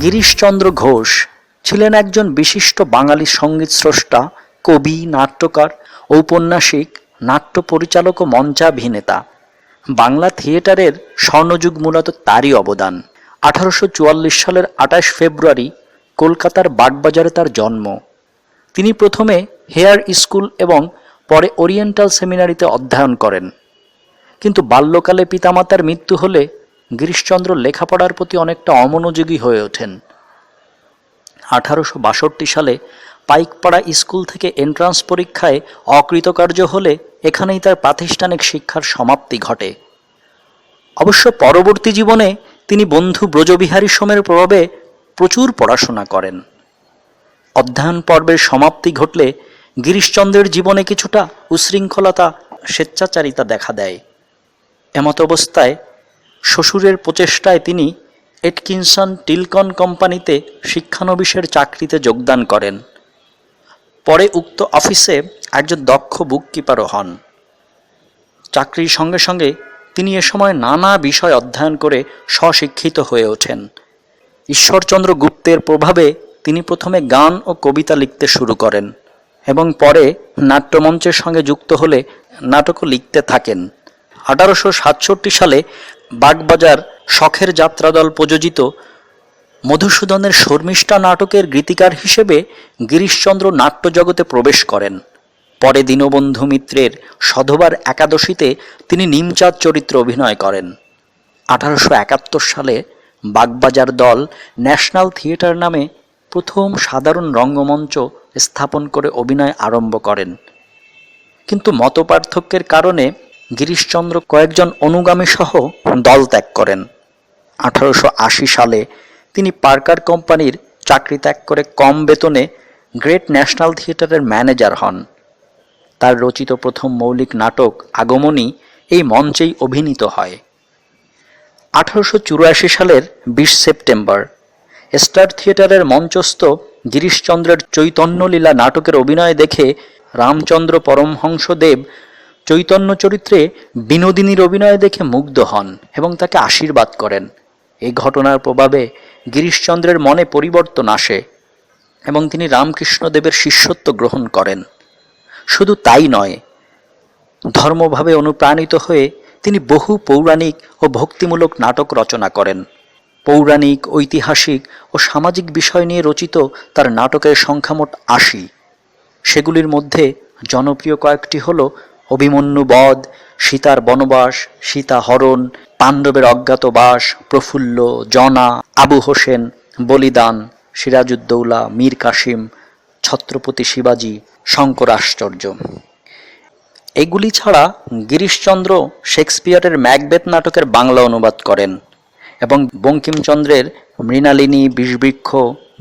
গিরিশচন্দ্র ঘোষ ছিলেন একজন বিশিষ্ট বাঙালি সংগীত স্রষ্টা, কবি, নাট্যকার, ঔপন্যাসিক নাট্য পরিচালক ও মঞ্চাভিনেতা। বাংলা থিয়েটারের স্বর্ণযুগ মূলত তারই অবদান। আঠারোশো চুয়াল্লিশ সালের আঠাশ ফেব্রুয়ারি কলকাতার বাগবাজারে তার জন্ম। তিনি প্রথমে হেয়ার স্কুল এবং পরে ওরিয়েন্টাল সেমিনারিতে অধ্যয়ন করেন। কিন্তু বাল্যকালে পিতামাতার মৃত্যু হলে গিরিশচন্দ্র লেখাপড়ার প্রতি অনেকটা অমনোযোগী হয়ে ওঠেন। আঠারোশো বাষট্টি সালে পাইকপাড়া স্কুল থেকে এন্ট্রান্স পরীক্ষায় অকৃতকার্য হলে এখানেই তার প্রাতিষ্ঠানিক শিক্ষার সমাপ্তি ঘটে। অবশ্য পরবর্তী জীবনে তিনি বন্ধু ব্রজবিহারী সোমের প্রভাবে প্রচুর পড়াশোনা করেন। অধ্যয়ন পর্বের সমাপ্তি ঘটলে গিরিশচন্দ্রের জীবনে কিছুটা উশৃঙ্খলতা, স্বেচ্ছাচারিতা দেখা দেয়। এমত অবস্থায় শ্বশুরের প্রচেষ্টায় তিনি এটকিনসন টিলকন কোম্পানিতে শিক্ষানবিশের চাকরিতে যোগদান করেন। পরে উক্ত অফিসে একজন দক্ষ বুককিপারও হন। চাকরির সঙ্গে সঙ্গে তিনি এ সময় নানা বিষয় অধ্যয়ন করে স্বশিক্ষিত হয়ে ওঠেন। ঈশ্বরচন্দ্র গুপ্তের প্রভাবে তিনি প্রথমে গান ও কবিতা লিখতে শুরু করেন এবং পরে নাট্যমঞ্চের সঙ্গে যুক্ত হলে নাটকও লিখতে থাকেন। আঠারোশো সাতষট্টি সালে বাগবাজার শখের যাত্রাদল প্রযোজিত মধুসূদনের শর্মিষ্ঠা নাটকের গীতিকার হিসেবে গিরিশচন্দ্র নাট্যজগতে প্রবেশ করেন। পরে দীনবন্ধু মিত্রের সধবার একাদশীতে তিনি নিমচাঁদ চরিত্রে অভিনয় করেন। আঠারোশো একাত্তর সালে বাগবাজার দল ন্যাশনাল থিয়েটার নামে প্রথম সাধারণ রঙ্গমঞ্চ স্থাপন করে অভিনয় আরম্ভ করেন। কিন্তু মতপার্থক্যের কারণে গিরিশচন্দ্র কয়েকজন অনুগামী সহ দল ত্যাগ করেন। আঠারোশো আশি সালে তিনি পার্কার কোম্পানির চাকরি ত্যাগ করে কম বেতনে গ্রেট ন্যাশনাল থিয়েটারের ম্যানেজার হন। তার রচিত প্রথম মৌলিক নাটক আগমনী এই মঞ্চেই অভিনীত হয়। আঠারোশো চুরাশি সালের বিশ সেপ্টেম্বর, স্টার থিয়েটারের মঞ্চস্থ গিরিশচন্দ্রের চৈতন্যলীলা নাটকের অভিনয় দেখে রামচন্দ্র পরমহংসদেব চৈতন্য চরিত্রে বিনোদিনীর অভিনয় দেখে মুগ্ধ হন এবং তাকে আশীর্বাদ করেন। এই ঘটনার প্রভাবে গিরিশচন্দ্রের মনে পরিবর্তন আসে এবং তিনি রামকৃষ্ণদেবের শিষ্যত্ব গ্রহণ করেন। শুধু তাই নয়, ধর্মভাবে অনুপ্রাণিত হয়ে তিনি বহু পৌরাণিক ও ভক্তিমূলক নাটক রচনা করেন। পৌরাণিক, ঐতিহাসিক ও সামাজিক বিষয় নিয়ে রচিত তার নাটকের সংখ্যা মোট আশি। সেগুলির মধ্যে জনপ্রিয় কয়েকটি হল অভিমন্যু বধ, সীতার বনবাস, সীতা হরণ, পাণ্ডবের অজ্ঞাতবাস প্রফুল্ল, জনা, আবু হোসেন, বলিদান, সিরাজউদ্দৌলা, মীর কাসিম, ছত্রপতি শিবাজি, শঙ্কর আশ্চর্য। এগুলি ছাড়া গিরিশচন্দ্র শেক্সপিয়ারের ম্যাকবেথ নাটকের বাংলা অনুবাদ করেন এবং বঙ্কিমচন্দ্রের মৃণালিনী, বিষবৃক্ষ,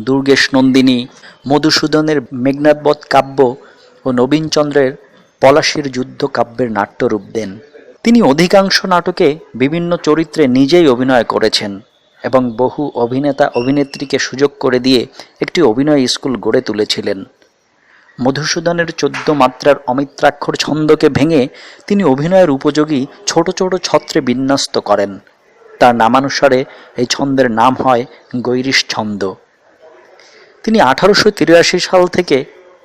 দুর্গেশ নন্দিনী, মধুসূদনের মেঘনাথবধ কাব্য ও নবীনচন্দ্রের পলাশির যুদ্ধ কাব্যের নাট্যরূপ দেন। তিনি অধিকাংশ নাটকে বিভিন্ন চরিত্রে নিজেই অভিনয় করেছেন এবং বহু অভিনেতা অভিনেত্রীকে সুযোগ করে দিয়ে একটি অভিনয় স্কুল গড়ে তুলেছিলেন। মধুসূদনের চোদ্দ মাত্রার অমিত্রাক্ষর ছন্দকে ভেঙে তিনি অভিনয়ের উপযোগী ছোট ছোট ছত্রে বিন্যস্ত করেন। তার নামানুসারে এই ছন্দের নাম হয় গৈরিশ ছন্দ। তিনি আঠারোশো তিরাশি সাল থেকে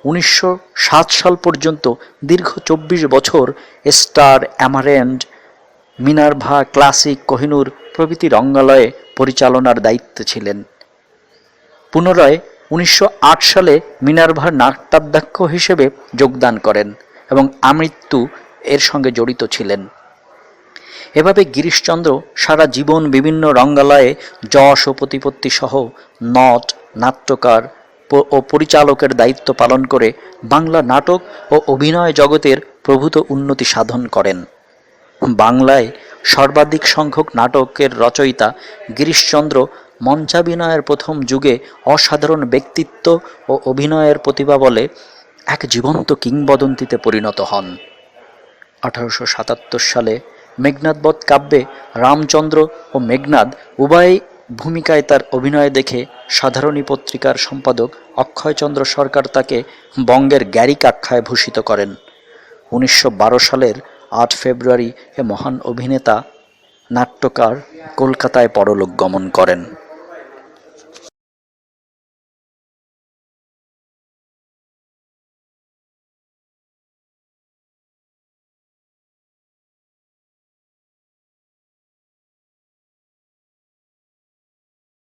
উনিশশো সাত সাল পর্যন্ত দীর্ঘ চব্বিশ বছর Star Emerald Minerva Classic Kohinoor প্রভৃতি রঙ্গালয়ে পরিচালনার দায়িত্বে ছিলেন। পুনরায় উনিশশো আট সালে মিনারভার নাট্যাধ্যক্ষ হিসেবে যোগদান করেন এবং আমৃত্যু এর সঙ্গে জড়িত ছিলেন। এভাবে গিরিশচন্দ্র সারা জীবন বিভিন্ন রঙ্গালয়ে যশ ও প্রতিপত্তি সহ নট, নাট্যকার ও পরিচালকের দায়িত্ব পালন করে বাংলা নাটক ও অভিনয় জগতের প্রভূত উন্নতি সাধন করেন। বাংলায় সর্বাধিক সংখ্যক নাটকের রচয়িতা গিরিশচন্দ্র মঞ্চাভিনয়ের প্রথম যুগে অসাধারণ ব্যক্তিত্ব ও অভিনয়ের প্রতিভা বলে এক জীবন্ত কিংবদন্তিতে পরিণত হন। আঠারোশো সাতাত্তর সালে মেঘনাদবধ কাব্যে রামচন্দ্র ও মেঘনাদ উভয় ভূমিকায় তার অভিনয় দেখে সাধারণী পত্রিকার সম্পাদক অক্ষয়চন্দ্র সরকার তাকে বঙ্গের গ্যারিক আখ্যায় ভূষিত করেন। উনিশশো বারো সালের আট ফেব্রুয়ারি এ মহান অভিনেতা, নাট্যকার কলকাতায় পরলোক গমন করেন।